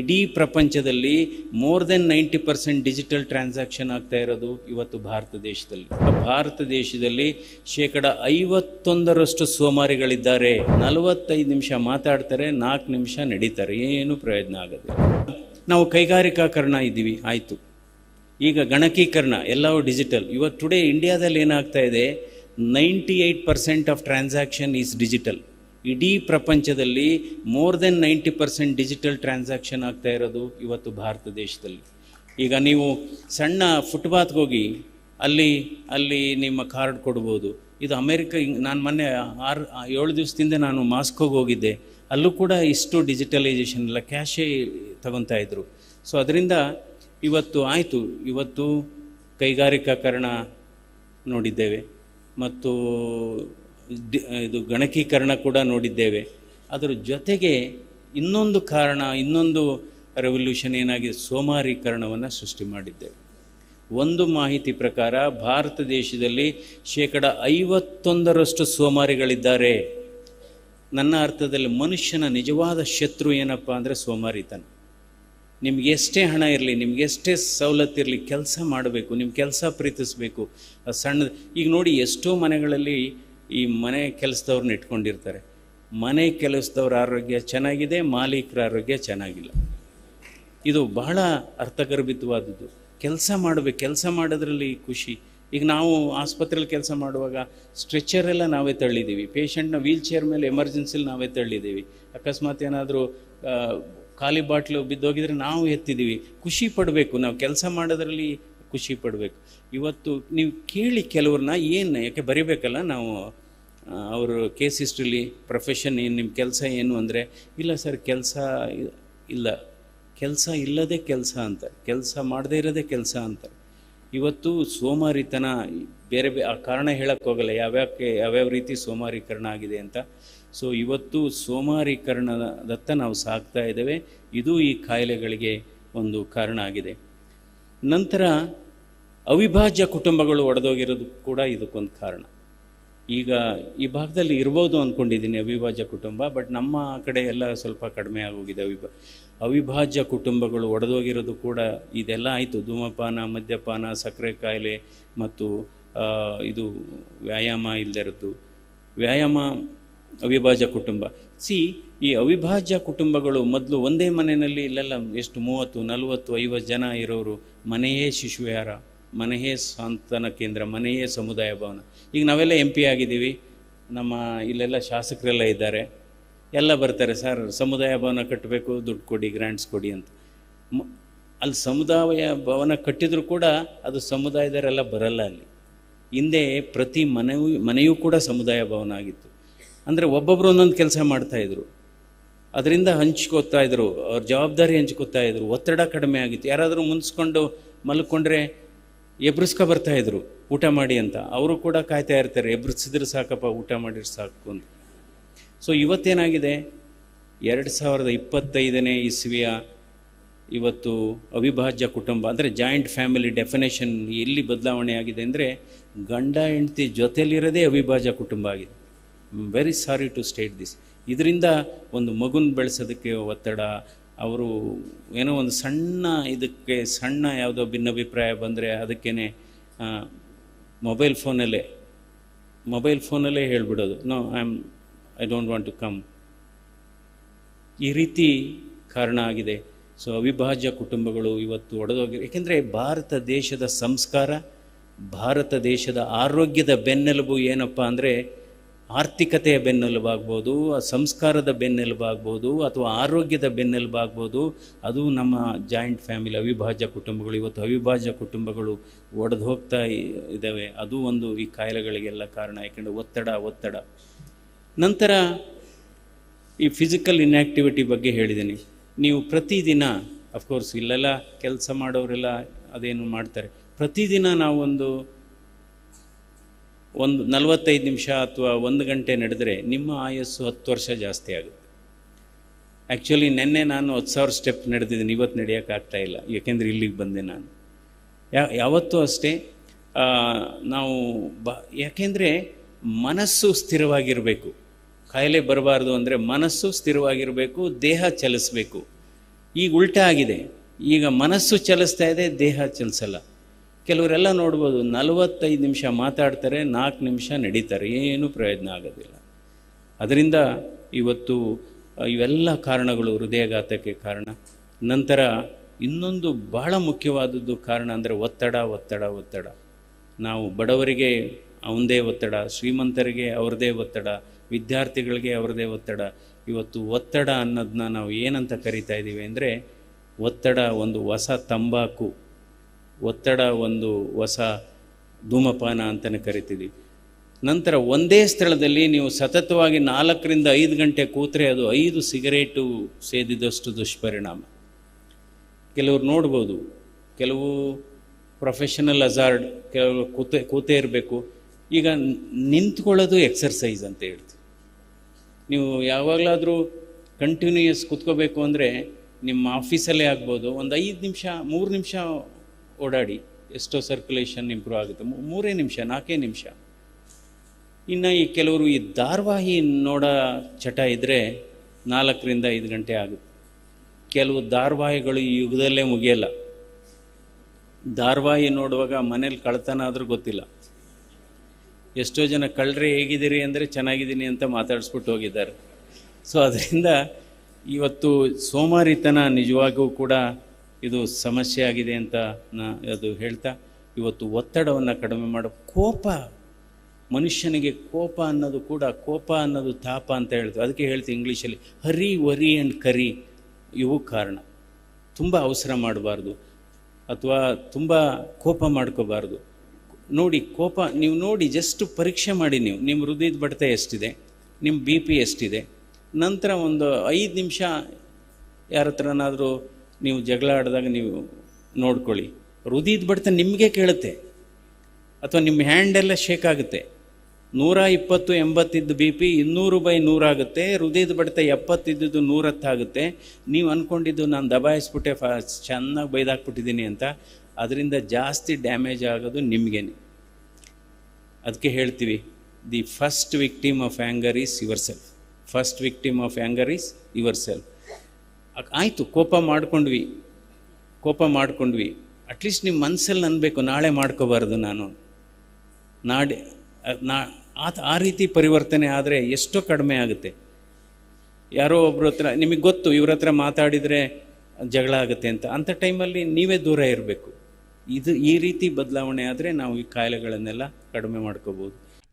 ಇಡೀ ಪ್ರಪಂಚದಲ್ಲಿ more than ninety percent digital transaction ಆಗ್ತಾ ಇರೋದು ಇವತ್ತು ಭಾರತ ದೇಶದಲ್ಲಿ. ಭಾರತ ದೇಶದಲ್ಲಿ ಶೇಕಡ ಐವತ್ತೊಂದರಷ್ಟು ಸೋಮಾರಿಗಳಿದ್ದಾರೆ. ನಲವತ್ತೈದು ನಿಮಿಷ ಮಾತಾಡ್ತಾರೆ, ನಾಲ್ಕು ನಿಮಿಷ ನಡೀತಾರೆ. ಏನು ಪ್ರಯೋಜನ ಆಗುತ್ತೆ ನಾವು ಕೈಗಾರಿಕಾಕರಣ ಇದ್ದೀವಿ, ಆಯಿತು. ಈಗ ಗಣಕೀಕರಣ, ಎಲ್ಲವೂ ಡಿಜಿಟಲ್ ಇವತ್ತು ಟುಡೇ ಇಂಡಿಯಾದಲ್ಲಿ ಏನಾಗ್ತಾ ಇದೆ? Ninety eight percent of transaction is digital ಇಡೀ ಪ್ರಪಂಚದಲ್ಲಿ more than ninety percent digital transaction ಆಗ್ತಾ ಇರೋದು ಇವತ್ತು ಭಾರತ ದೇಶದಲ್ಲಿ. ಈಗ ನೀವು ಸಣ್ಣ ಫುಟ್ಪಾತ್ಗೆ ಹೋಗಿ ಅಲ್ಲಿ ಅಲ್ಲಿ ನಿಮ್ಮ ಕಾರ್ಡ್ ಕೊಡ್ಬೋದು. ಇದು ಅಮೇರಿಕ ನಾನು ಮೊನ್ನೆ ಆರು, ಏಳು ದಿವಸದಿಂದ ನಾನು ಮಾಸ್ಕೋಗೆ ಹೋಗಿದ್ದೆ. ಅಲ್ಲೂ ಕೂಡ ಇಷ್ಟು ಡಿಜಿಟಲೈಸೇಷನ್ ಎಲ್ಲ ಕ್ಯಾಶೇ ತಗೊತಾ ಇದ್ರು. ಸೊ ಅದರಿಂದ ಇವತ್ತು ಆಯಿತು. ಇವತ್ತು ಕೈಗಾರಿಕಾಕರಣ ನೋಡಿದ್ದೇವೆ. ಮತ್ತು ಇದು ಗಣಕೀಕರಣ ಕೂಡ ನೋಡಿದ್ದೇವೆ. ಅದರ ಜೊತೆಗೆ ಇನ್ನೊಂದು ಕಾರಣ, ಇನ್ನೊಂದು ರೆವಲ್ಯೂಷನ್ ಏನಾಗಿದೆ ಸೋಮಾರೀಕರಣವನ್ನು ಸೃಷ್ಟಿ ಮಾಡಿದ್ದೇವೆ. ಒಂದು ಮಾಹಿತಿ ಪ್ರಕಾರ ಭಾರತ ದೇಶದಲ್ಲಿ ಶೇಕಡ ಐವತ್ತೊಂದರಷ್ಟು ಸೋಮಾರಿಗಳಿದ್ದಾರೆ. ನನ್ನ ಅರ್ಥದಲ್ಲಿ ಮನುಷ್ಯನ ನಿಜವಾದ ಶತ್ರು ಏನಪ್ಪ ಅಂದರೆ ಸೋಮಾರಿತನ. ನಿಮ್ಗೆ ಎಷ್ಟೇ ಹಣ ಇರಲಿ, ನಿಮ್ಗೆ ಎಷ್ಟೇ ಸವಲತ್ತು ಇರಲಿ, ಕೆಲಸ ಮಾಡಬೇಕು ನಿಮ್ಮ ಕೆಲಸ ಪ್ರೀತಿಸಬೇಕು. ಸಣ್ಣ ಈಗ ನೋಡಿ ಎಷ್ಟೋ ಮನೆಗಳಲ್ಲಿ ಈ ಮನೆ ಕೆಲಸದವ್ರನ್ನ ಇಟ್ಕೊಂಡಿರ್ತಾರೆ. ಮನೆ ಕೆಲಸದವ್ರ ಆರೋಗ್ಯ ಚೆನ್ನಾಗಿದೆ, ಮಾಲೀಕರ ಆರೋಗ್ಯ ಚೆನ್ನಾಗಿಲ್ಲ. ಇದು ಬಹಳ ಅರ್ಥಗರ್ಭಿತವಾದದ್ದು. ಕೆಲಸ ಮಾಡಬೇಕು, ಕೆಲಸ ಮಾಡೋದ್ರಲ್ಲಿ ಖುಷಿ. ಈಗ ನಾವು ಆಸ್ಪತ್ರೆಯಲ್ಲಿ ಕೆಲಸ ಮಾಡುವಾಗ ಸ್ಟ್ರೆಚರ್ ಎಲ್ಲ ನಾವೇ ತಳ್ಳಿದ್ದೀವಿ. ಪೇಷಂಟ್ನ ವೀಲ್ ಚೇರ್ ಮೇಲೆ ಎಮರ್ಜೆನ್ಸಿಲಿ ನಾವೇ ತಳ್ಳಿದ್ದೀವಿ. ಅಕಸ್ಮಾತ್ ಏನಾದರೂ ಖಾಲಿ ಬಾಟ್ಲು ಬಿದ್ದೋಗಿದ್ರೆ ನಾವು ಎತ್ತಿದ್ದೀವಿ. ಖುಷಿ ಪಡಬೇಕು. ನಾವು ಕೆಲಸ ಮಾಡೋದ್ರಲ್ಲಿ ಖುಷಿ ಪಡಬೇಕು. ಇವತ್ತು ನೀವು ಕೇಳಿ ಕೆಲವ್ರನ್ನ ಏನು, ಯಾಕೆ ಬರಿಬೇಕಲ್ಲ ನಾವು ಅವರು ಕೇಸ್ ಹಿಸ್ಟ್ರಿಲಿ ಪ್ರೊಫೆಷನ್ ಏನು ನಿಮ್ಮ ಕೆಲಸ ಏನು ಅಂದರೆ, ಇಲ್ಲ ಸರ್ ಕೆಲಸ ಇಲ್ಲ. ಕೆಲಸ ಇಲ್ಲದೆ ಕೆಲಸ ಅಂತಾರೆ ಕೆಲಸ ಮಾಡದೇ ಇರೋದೇ ಕೆಲಸ ಅಂತಾರೆ ಇವತ್ತು ಸೋಮಾರಿತನ, ಬೇರೆ ಬೇ, ಆ ಕಾರಣ ಹೇಳೋಕ್ಕೋಗಲ್ಲ ಯಾವ್ಯಾಕೆ, ಯಾವ್ಯಾವ ರೀತಿ ಸೋಮಾರೀಕರಣ ಆಗಿದೆ ಅಂತ. ಸೊ ಇವತ್ತು ಸೋಮಾರೀಕರಣದತ್ತ ನಾವು ಸಾಕ್ತಾ ಇದ್ದೇವೆ. ಇದು ಈ ಕಾಯಿಲೆಗಳಿಗೆ ಒಂದು ಕಾರಣ ಆಗಿದೆ. ನಂತರ ಅವಿಭಾಜ್ಯ ಕುಟುಂಬಗಳು ಒಡೆದೋಗಿರೋದು ಕೂಡ ಇದಕ್ಕೊಂದು ಕಾರಣ. ಈಗ ಈ ಭಾಗದಲ್ಲಿ ಇರ್ಬೋದು ಅಂದ್ಕೊಂಡಿದ್ದೀನಿ ಅವಿಭಾಜ್ಯ ಕುಟುಂಬ, ಬಟ್ ನಮ್ಮ ಕಡೆ ಎಲ್ಲ ಸ್ವಲ್ಪ ಕಡಿಮೆ ಆಗೋಗಿದೆ ಅವಿಭಾ, ಅವಿಭಾಜ್ಯ ಕುಟುಂಬಗಳು ಒಡೆದೋಗಿರೋದು ಕೂಡ ಇದೆಲ್ಲ ಆಯಿತು. ಧೂಮಪಾನ, ಮದ್ಯಪಾನ, ಸಕ್ಕರೆ ಕಾಯಿಲೆ ಮತ್ತು ಇದು ವ್ಯಾಯಾಮ ಇಲ್ಲದಿರೋದು ವ್ಯಾಯಾಮ ಅವಿಭಾಜ್ಯ ಕುಟುಂಬ. ಸಿ, ಈ ಅವಿಭಾಜ್ಯ ಕುಟುಂಬಗಳು ಮೊದಲು ಒಂದೇ ಮನೆಯಲ್ಲಿ ಇಲ್ಲೆಲ್ಲ, ಎಷ್ಟು ಮೂವತ್ತು, ನಲವತ್ತು, ಐವತ್ತು ಜನ ಇರೋರು, ಮನೆಯೇ ಶಿಶುವಿಹಾರ, ಮನೆಯೇ ಸಾಂತ್ವನ ಕೇಂದ್ರ, ಮನೆಯೇ ಸಮುದಾಯ ಭವನ. ಈಗ ನಾವೆಲ್ಲ ಎಂ ಪಿ ಆಗಿದ್ದೀವಿ. ನಮ್ಮ ಇಲ್ಲೆಲ್ಲ ಶಾಸಕರೆಲ್ಲ ಇದ್ದಾರೆ. ಎಲ್ಲ ಬರ್ತಾರೆ, ಸರ್, ಸಮುದಾಯ ಭವನ ಕಟ್ಟಬೇಕು, ದುಡ್ಡು ಕೊಡಿ, ಗ್ರ್ಯಾಂಟ್ಸ್ ಕೊಡಿ ಅಂತ. ಅಲ್ಲಿ ಸಮುದಾಯ ಭವನ ಕಟ್ಟಿದರೂ ಕೂಡ ಅದು ಸಮುದಾಯದವರೆಲ್ಲ ಬರಲ್ಲ ಅಲ್ಲಿ. ಹಿಂದೆ ಪ್ರತಿ ಮನೆಯೂ ಮನೆಯೂ ಕೂಡ ಸಮುದಾಯ ಭವನ ಆಗಿತ್ತು. ಅಂದರೆ ಒಬ್ಬೊಬ್ಬರು ಒಂದೊಂದು ಕೆಲಸ ಮಾಡ್ತಾಯಿದ್ರು ಅದರಿಂದ ಹಂಚ್ಕೋತಾ ಇದ್ರು, ಅವ್ರ ಜವಾಬ್ದಾರಿ ಹಂಚ್ಕೋತಾ ಇದ್ರು. ಒತ್ತಡ ಕಡಿಮೆ ಆಗಿತ್ತು. ಯಾರಾದರೂ ಮುನ್ಸ್ಕೊಂಡು ಮಲ್ಕೊಂಡ್ರೆ ಎಬ್ರಿಸ್ಕೊ ಬರ್ತಾ ಇದ್ರು, ಊಟ ಮಾಡಿ ಅಂತ. ಅವರು ಕೂಡ ಕಾಯ್ತಾ ಇರ್ತಾರೆ ಎಬ್ರಿಸಿದ್ರೆ ಸಾಕಪ್ಪ, ಊಟ ಮಾಡಿದ್ರೆ ಸಾಕು ಅಂತ. ಸೊ ಇವತ್ತೇನಾಗಿದೆ? ಎರಡು ಸಾವಿರದ ಇಪ್ಪತ್ತೈದನೇ ಇಸ್ವಿಯ ಇವತ್ತು ಅವಿಭಾಜ್ಯ ಕುಟುಂಬ, ಅಂದರೆ ಜಾಯಿಂಟ್ ಫ್ಯಾಮಿಲಿ ಡೆಫಿನೇಷನ್ ಎಲ್ಲಿ ಬದಲಾವಣೆ ಆಗಿದೆ ಅಂದರೆ ಗಂಡ ಹೆಂಡತಿ ಜೊತೆಲಿರೋದೇ ಅವಿಭಾಜ್ಯ ಕುಟುಂಬ ಆಗಿದೆ. Very sorry to state this ಇದರಿಂದ ಒಂದು ಮಗುನ ಬೆಳೆಸೋದಕ್ಕೆ ಒತ್ತಡ, ಅವರು ಏನೋ ಒಂದು ಸಣ್ಣ ಇದಕ್ಕೆ ಸಣ್ಣ ಯಾವುದೋ ಭಿನ್ನಾಭಿಪ್ರಾಯ ಬಂದರೆ ಅದಕ್ಕೇ ಮೊಬೈಲ್ ಫೋನಲ್ಲೇ ಮೊಬೈಲ್ ಫೋನಲ್ಲೇ ಹೇಳ್ಬಿಡೋದು. No I am I don't want to come ಈ ರೀತಿ ಕಾರಣ ಆಗಿದೆ. ಸೊ ಅವಿಭಾಜ್ಯ ಕುಟುಂಬಗಳು ಇವತ್ತು ಒಡೆದೋಗಿ, ಏಕೆಂದರೆ ಭಾರತ ದೇಶದ ಸಂಸ್ಕಾರ, ಭಾರತ ದೇಶದ ಆರೋಗ್ಯದ ಬೆನ್ನೆಲುಬು ಏನಪ್ಪ ಅಂದರೆ ಆರ್ಥಿಕತೆಯ ಬೆನ್ನೆಲುಬಾಗ್ಬೋದು, ಆ ಸಂಸ್ಕಾರದ ಬೆನ್ನೆಲುಬಾಗ್ಬೋದು, ಅಥವಾ ಆರೋಗ್ಯದ ಬೆನ್ನೆಲುಬಾಗ್ಬೋದು, ಅದು ನಮ್ಮ ಜಾಯಿಂಟ್ ಫ್ಯಾಮಿಲಿ, ಅವಿಭಾಜ್ಯ ಕುಟುಂಬಗಳು. ಇವತ್ತು ಅವಿಭಾಜ್ಯ ಕುಟುಂಬಗಳು ಒಡೆದು ಹೋಗ್ತಾ ಇದ್ದಾವೆ ಅದು ಒಂದು ಈ ಕಾಯಿಲೆಗಳಿಗೆಲ್ಲ ಕಾರಣ. ಯಾಕೆಂದರೆ ಒತ್ತಡ ಒತ್ತಡ. ನಂತರ ಈ ಫಿಸಿಕಲ್ ಇನ್ಯಾಕ್ಟಿವಿಟಿ ಬಗ್ಗೆ ಹೇಳಿದ್ದೀನಿ. ನೀವು ಪ್ರತಿದಿನ ಅಫ್ಕೋರ್ಸ್ ಇಲ್ಲೆಲ್ಲ ಕೆಲಸ ಮಾಡೋರೆಲ್ಲ ಅದೇನು ಮಾಡ್ತಾರೆ. ಪ್ರತಿದಿನ ನಾವೊಂದು ಒಂದು ನಲವತ್ತೈದು ನಿಮಿಷ ಅಥವಾ ಒಂದು ಗಂಟೆ ನಡೆದರೆ ನಿಮ್ಮ ಆಯಸ್ಸು ಹತ್ತು ವರ್ಷ ಜಾಸ್ತಿ ಆಗುತ್ತೆ. ಆ್ಯಕ್ಚುಲಿ ನಿನ್ನೆ ನಾನು ಹತ್ತು ಸಾವಿರ ಸ್ಟೆಪ್ ನಡೆದಿದ್ದೀನಿ. ಇವತ್ತು ನಡೆಯೋಕ್ಕಾಗ್ತಾ ಇಲ್ಲ. ಏಕೆಂದರೆ ಇಲ್ಲಿಗೆ ಬಂದೆ ನಾನು. ಯಾವತ್ತೂ ಅಷ್ಟೇ ನಾವು ಬ, ಯಾಕೆಂದರೆ ಮನಸ್ಸು ಸ್ಥಿರವಾಗಿರಬೇಕು. ಕಾಯಿಲೆ ಬರಬಾರ್ದು ಅಂದರೆ ಮನಸ್ಸು ಸ್ಥಿರವಾಗಿರಬೇಕು, ದೇಹ ಚಲಿಸಬೇಕು. ಈಗ ಉಲ್ಟಾ ಆಗಿದೆ. ಈಗ ಮನಸ್ಸು ಚಲಿಸ್ತಾ ಇದೆ, ದೇಹ ಚಲಿಸಲ್ಲ. ಕೆಲವರೆಲ್ಲ ನೋಡ್ಬೋದು, ನಲವತ್ತೈದು ನಿಮಿಷ ಮಾತಾಡ್ತಾರೆ, ನಾಲ್ಕು ನಿಮಿಷ ನಡೀತಾರೆ, ಏನೂ ಪ್ರಯೋಜನ ಆಗೋದಿಲ್ಲ. ಅದರಿಂದ ಇವತ್ತು ಇವೆಲ್ಲ ಕಾರಣಗಳು ಹೃದಯಾಘಾತಕ್ಕೆ ಕಾರಣ. ನಂತರ ಇನ್ನೊಂದು ಬಹಳ ಮುಖ್ಯವಾದದ್ದು ಕಾರಣ ಅಂದರೆ ಒತ್ತಡ ಒತ್ತಡ ಒತ್ತಡ. ನಾವು ಬಡವರಿಗೆ ಅವನದೇ ಒತ್ತಡ, ಶ್ರೀಮಂತರಿಗೆ ಅವ್ರದೇ ಒತ್ತಡ, ವಿದ್ಯಾರ್ಥಿಗಳಿಗೆ ಅವ್ರದೇ ಒತ್ತಡ. ಇವತ್ತು ಒತ್ತಡ ಅನ್ನೋದನ್ನ ನಾವು ಏನಂತ ಕರಿತಾ ಇದ್ದೀವಿ ಅಂದರೆ, ಒತ್ತಡ ಒಂದು ಹೊಸ ತಂಬಾಕು. ಒತ್ತಡ ಒಂದು ಹೊಸ ಧೂಮಪಾನ ಅಂತಲೇ ಕರಿತೀವಿ. ನಂತರ ಒಂದೇ ಸ್ಥಳದಲ್ಲಿ ನೀವು ಸತತವಾಗಿ ನಾಲ್ಕರಿಂದ ಐದು ಗಂಟೆ ಕೂತ್ರೆ ಅದು ಐದು ಸಿಗರೇಟು ಸೇದಿದಷ್ಟು ದುಷ್ಪರಿಣಾಮ. ಕೆಲವರು ನೋಡ್ಬೋದು, ಕೆಲವು ಪ್ರೊಫೆಷನಲ್ ಅಜಾರ್ಡ್ ಕೆಲವರು ಕೂತೆ, ಕೂತೇ ಇರಬೇಕು. ಈಗ ನಿಂತ್ಕೊಳ್ಳೋದು ಎಕ್ಸರ್ಸೈಸ್ ಅಂತ ಹೇಳ್ತೀವಿ. ನೀವು ಯಾವಾಗಲಾದರೂ ಕಂಟಿನ್ಯೂಯಸ್ ಕೂತ್ಕೋಬೇಕು ಅಂದರೆ ನಿಮ್ಮ ಆಫೀಸಲ್ಲೇ ಆಗ್ಬೋದು, ಒಂದು ಐದು ನಿಮಿಷ, ಮೂರು ನಿಮಿಷ ಓಡಾಡಿ ಎಷ್ಟೋ ಸರ್ಕ್ಯುಲೇಷನ್ ಇಂಪ್ರೂವ್ ಆಗುತ್ತೆ. ಮೂರೇ ನಿಮಿಷ, ನಾಲ್ಕೇ ನಿಮಿಷ. ಇನ್ನು ಈ ಕೆಲವರು ಈ ಧಾರಾವಾಹಿ ನೋಡೋ ಚಟ ಇದ್ದರೆ ನಾಲ್ಕರಿಂದ ಐದು ಗಂಟೆ ಆಗುತ್ತೆ. ಕೆಲವು ಧಾರಾವಾಹಿಗಳು ಈ ಯುಗದಲ್ಲೇ ಮುಗಿಯಲ್ಲ. ಧಾರಾವಾಹಿ ನೋಡುವಾಗ ಮನೇಲಿ ಕಳ್ತನ ಆದರೂ ಗೊತ್ತಿಲ್ಲ. ಎಷ್ಟೋ ಜನ ಕಳ್ಳರೆ ಹೇಗಿದ್ದೀರಿ ಅಂದರೆ ಚೆನ್ನಾಗಿದ್ದೀನಿ ಅಂತ ಮಾತಾಡಿಸ್ಬಿಟ್ಟು ಹೋಗಿದ್ದಾರೆ. ಸೊ ಅದರಿಂದ ಇವತ್ತು ಸೋಮಾರಿತನ ನಿಜವಾಗೂ ಕೂಡ ಇದು ಸಮಸ್ಯೆ ಆಗಿದೆ ಅಂತ ನಾ ಅದು ಹೇಳ್ತಾ, ಇವತ್ತು ಒತ್ತಡವನ್ನು ಕಡಿಮೆ ಮಾಡೋ. ಕೋಪ, ಮನುಷ್ಯನಿಗೆ ಕೋಪ ಅನ್ನೋದು ಕೂಡ, ಕೋಪ ಅನ್ನೋದು ತಾಪ ಅಂತ ಹೇಳ್ತೀವಿ ಅದಕ್ಕೆ ಹೇಳ್ತೀವಿ ಇಂಗ್ಲೀಷಲ್ಲಿ, ಹರಿ ವರಿ ಆ್ಯಂಡ್ ಕರಿ, ಇವು ಕಾರಣ. ತುಂಬ ಅವಸರ ಮಾಡಬಾರ್ದು, ಅಥವಾ ತುಂಬ ಕೋಪ ಮಾಡ್ಕೋಬಾರ್ದು. ನೋಡಿ, ಕೋಪ, ನೀವು ನೋಡಿ ಜಸ್ಟ್ ಪರೀಕ್ಷೆ ಮಾಡಿ ನೀವು. ನಿಮ್ಮ ಹೃದಯದ ಬಡಿತ ಎಷ್ಟಿದೆ? ನಿಮ್ಮ ಬಿ ಪಿ ಎಷ್ಟಿದೆ? ನಂತರ ಒಂದು ಐದು ನಿಮಿಷ ಯಾರ ಹತ್ರನಾದರೂ ನೀವು ಜಗಳ ಆಡಿದಾಗ ನೀವು ನೋಡ್ಕೊಳ್ಳಿ. ರುದಿದ ಬಡ್ತ ನಿಮಗೆ ಕೇಳುತ್ತೆ. ಅಥವಾ ನಿಮ್ಮ ಹ್ಯಾಂಡೆಲ್ಲ ಶೇಕ್ ಆಗುತ್ತೆ. ನೂರ ಇಪ್ಪತ್ತು ಎಂಬತ್ತಿದ್ದು ಬಿ ಪಿ ಇನ್ನೂರು ಬೈ ನೂರಾಗುತ್ತೆ ಹೃದಯದ ಬಡಿತ ಎಪ್ಪತ್ತಿದ್ದು ನೂರತ್ತಾಗುತ್ತೆ ನೀವು ಅಂದ್ಕೊಂಡಿದ್ದು ನಾನು ದಬಾಯಿಸ್ಬಿಟ್ಟೆ ಫ, ಚೆನ್ನಾಗಿ ಬೈದಾಕ್ಬಿಟ್ಟಿದ್ದೀನಿ ಅಂತ. ಅದರಿಂದ ಜಾಸ್ತಿ ಡ್ಯಾಮೇಜ್ ಆಗೋದು ನಿಮಗೇನೆ. ಅದಕ್ಕೆ ಹೇಳ್ತೀವಿ the first victim of anger is yourself first victim of anger is yourself ಆಯಿತು, ಕೋಪ ಮಾಡ್ಕೊಂಡ್ವಿ. ಕೋಪ ಮಾಡ್ಕೊಂಡ್ವಿ. ಅಟ್ಲೀಸ್ಟ್ ನಿಮ್ಮ ಮನಸ್ಸಲ್ಲಿ ಅನ್ಬೇಕು, ನಾಳೆ ಮಾಡ್ಕೋಬಾರ್ದು ನಾನು. ನಾಡಿ ನಾ ಆ ಆ ರೀತಿ ಪರಿವರ್ತನೆ ಆದರೆ ಎಷ್ಟೋ ಕಡಿಮೆ ಆಗುತ್ತೆ. ಯಾರೋ ಒಬ್ರ ಹತ್ರ, ನಿಮಗೆ ಗೊತ್ತು, ಇವ್ರ ಹತ್ರ ಮಾತಾಡಿದರೆ ಜಗಳ ಆಗುತ್ತೆ ಅಂತ. ಅಂಥ ಟೈಮಲ್ಲಿ ನೀವೇ ದೂರ ಇರಬೇಕು. ಇದು ಈ ರೀತಿ ಬದಲಾವಣೆ ಆದರೆ ನಾವು ಈ ಕಾಯಿಲೆಗಳನ್ನೆಲ್ಲ ಕಡಿಮೆ ಮಾಡ್ಕೋಬೋದು.